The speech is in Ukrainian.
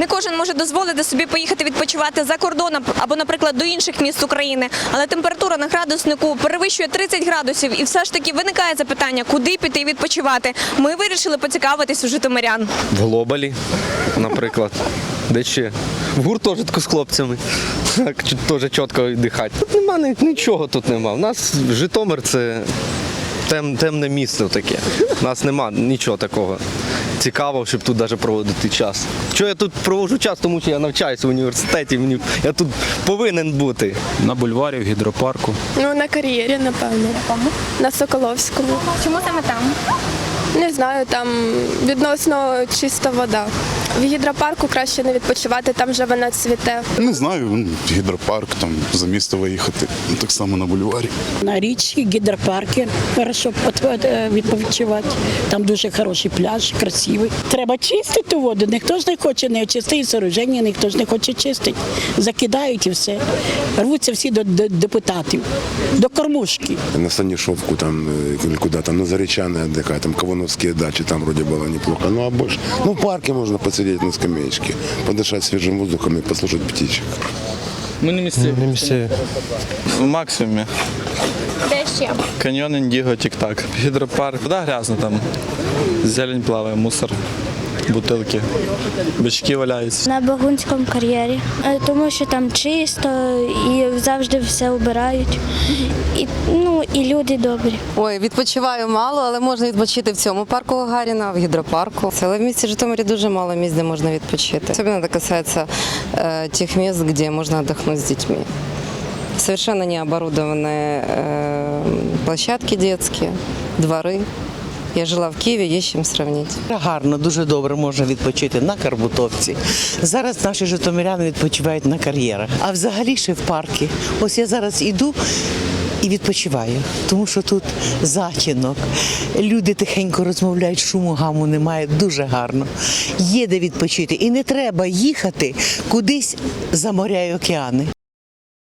Не кожен може дозволити собі поїхати відпочивати за кордоном або, наприклад, до інших міст України, але температура на градуснику перевищує 30 градусів, і все ж таки виникає запитання, куди піти відпочивати. Ми вирішили поцікавитись у житомирян. В глобалі, наприклад. Де ще? В гуртожитку з хлопцями. Так, теж чітко дихати. Тут нема нічого тут нема. У нас Житомир це тем, темне місце таке. У нас нема нічого такого цікавого, щоб тут навіть проводити час. Чого я тут проводжу час, тому що я навчаюся в університеті, мені, я тут повинен бути. На бульварі, в гідропарку. Ну, на кар'єрі, напевно. На Соколовському. Чому саме там? Не знаю, там відносно чиста вода. В гідропарку краще не відпочивати, там вже вона цвіте. Не знаю, м, гідропарк, там за місто виїхати, ну, так само на бульварі. На річці, гідропарки, хорошо от- е, відпочивати. Там дуже хороший пляж, красивий. Треба чистити воду. Ніхто ж не хоче не очистити сооруження, ніхто ж не хоче чистити. Закидають і все. Рвуться всі до, до депутатів, до кормушки. на Санишовку там э, или куда там, на Заречаное отдыхать, там Кавановские дачи, там вроде было неплохо. Ну а больше, ну в парке можно посидеть на скамеечке, подышать свежим воздухом и послушать птичек. Ми не місцеві. Не місцеві. В максимумі. Де ще? Каньйон Індіго, Тік-Так. Гідропарк. Вода грязна там. Зелень плаває, мусор, бутилки. Бички валяються. На Багунському кар'єрі, Е, тому що там чисто і завжди все обирають. І, ну, і люди добрі. Ой, відпочиваю мало, але можна відпочити в цьому парку Гагаріна, в гідропарку. Але в місті Житомирі дуже мало місць, де можна відпочити. Особливо це касається э, тех мест, где можно отдохнуть с детьми. Совершенно не оборудованные э, площадки детские, дворы. Я жила в Киеве, есть с чем сравнить. Гарно, дуже добре можна відпочити на Карбутовці. Зараз наші житомиряни відпочивають на кар'єрах, а взагалі ще в парки. Ось я зараз іду і відпочиваю, тому що тут затінок. Люди тихенько розмовляють, шуму гаму немає, дуже гарно. Є де відпочити. І не треба їхати кудись за моря й океани.